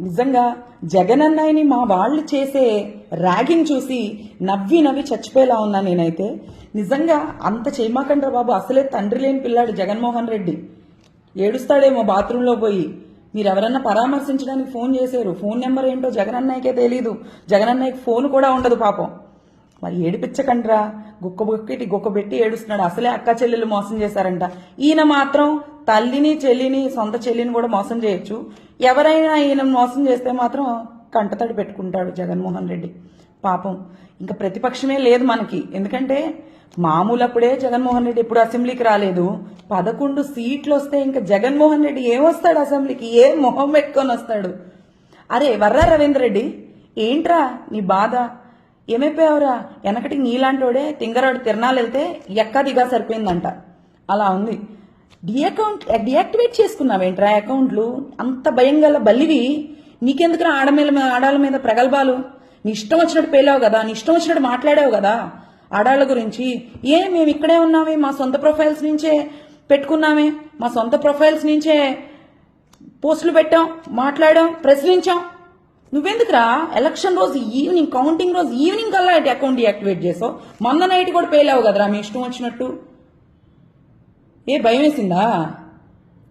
నిజంగా జగన్ అన్నయ్యని మా వాళ్ళు చేసే ర్యాగింగ్ చూసి నవ్వి నవ్వి చచ్చిపోయేలా ఉన్నా నేనైతే. నిజంగా అంత చేయమాకండ్రా బాబు అసలే తండ్రి లేని పిల్లాడు జగన్మోహన్ రెడ్డి. ఏడుస్తాడేమో బాత్రూంలో పోయి. మీరు ఎవరన్నా పరామర్శించడానికి ఫోన్ చేశారు. ఫోన్ నెంబర్ ఏంటో జగన్ అన్నయ్యకే తెలీదు. జగన్ అన్నయ్యకి ఫోన్ కూడా ఉండదు పాపం. మరి ఏడిపించకండ్రా గుక్క బుక్కిటి గుక్క పెట్టి ఏడుస్తున్నాడు. అసలే అక్క చెల్లెలు మోసం చేశారంట. ఈయన మాత్రం తల్లిని చెల్లిని సొంత చెల్లిని కూడా మోసం చేయొచ్చు. ఎవరైనా ఈయన మోసం చేస్తే మాత్రం కంటతడి పెట్టుకుంటాడు జగన్మోహన్ రెడ్డి. పాపం. ఇంకా ప్రతిపక్షమే లేదు మనకి. ఎందుకంటే మామూలు అప్పుడే జగన్మోహన్ రెడ్డి ఎప్పుడు అసెంబ్లీకి రాలేదు. పదకొండు సీట్లు వస్తే ఇంకా జగన్మోహన్ రెడ్డి ఏమొస్తాడు అసెంబ్లీకి? ఏ మొహం పెట్టుకొని వస్తాడు? అరే వర్రా రవీంద్ర రెడ్డి? ఏంట్రా నీ బాధ? ఏమైపోయావురా? వెనకటి నీలాంటోడే తింగరాడు తిరణాలు వెళ్తే ఎక్క దిగా సరిపోయిందంట. అలా ఉంది. డిఅకౌంట్ డియాక్టివేట్ చేసుకున్నావేంట్రా అకౌంట్లు అంత భయం గల బలివి. నీకెందుకురా ఆడమేల మీద ఆడాల మీద ప్రగల్భాలు? నీ ఇష్టం వచ్చినట్టు పేలావు కదా నీ ఇష్టం వచ్చినట్టు మాట్లాడావు కదా. ఆడాళ్ళ గురించి. ఏ మేము ఇక్కడే ఉన్నామే మా సొంత ప్రొఫైల్స్ నుంచే పెట్టుకున్నామే. మా సొంత ప్రొఫైల్స్ నుంచే పోస్టులు పెట్టాం మాట్లాడాం ప్రశ్నించాం. నువ్వెందుకురా? ఎలక్షన్ రోజు ఈవినింగ్ కౌంటింగ్ రోజు ఈవినింగ్ కల్లా అకౌంట్ డియాక్టివేట్ చేసావు. మొన్న నైట్ కూడా పేలావు కదరా మీ ఇష్టం వచ్చినట్టు. ఏ భయం వేసిందా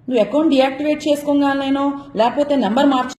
నువ్వు అకౌంట్ డియాక్టివేట్ చేసుకోగానేనో లేకపోతే నెంబర్ మార్చి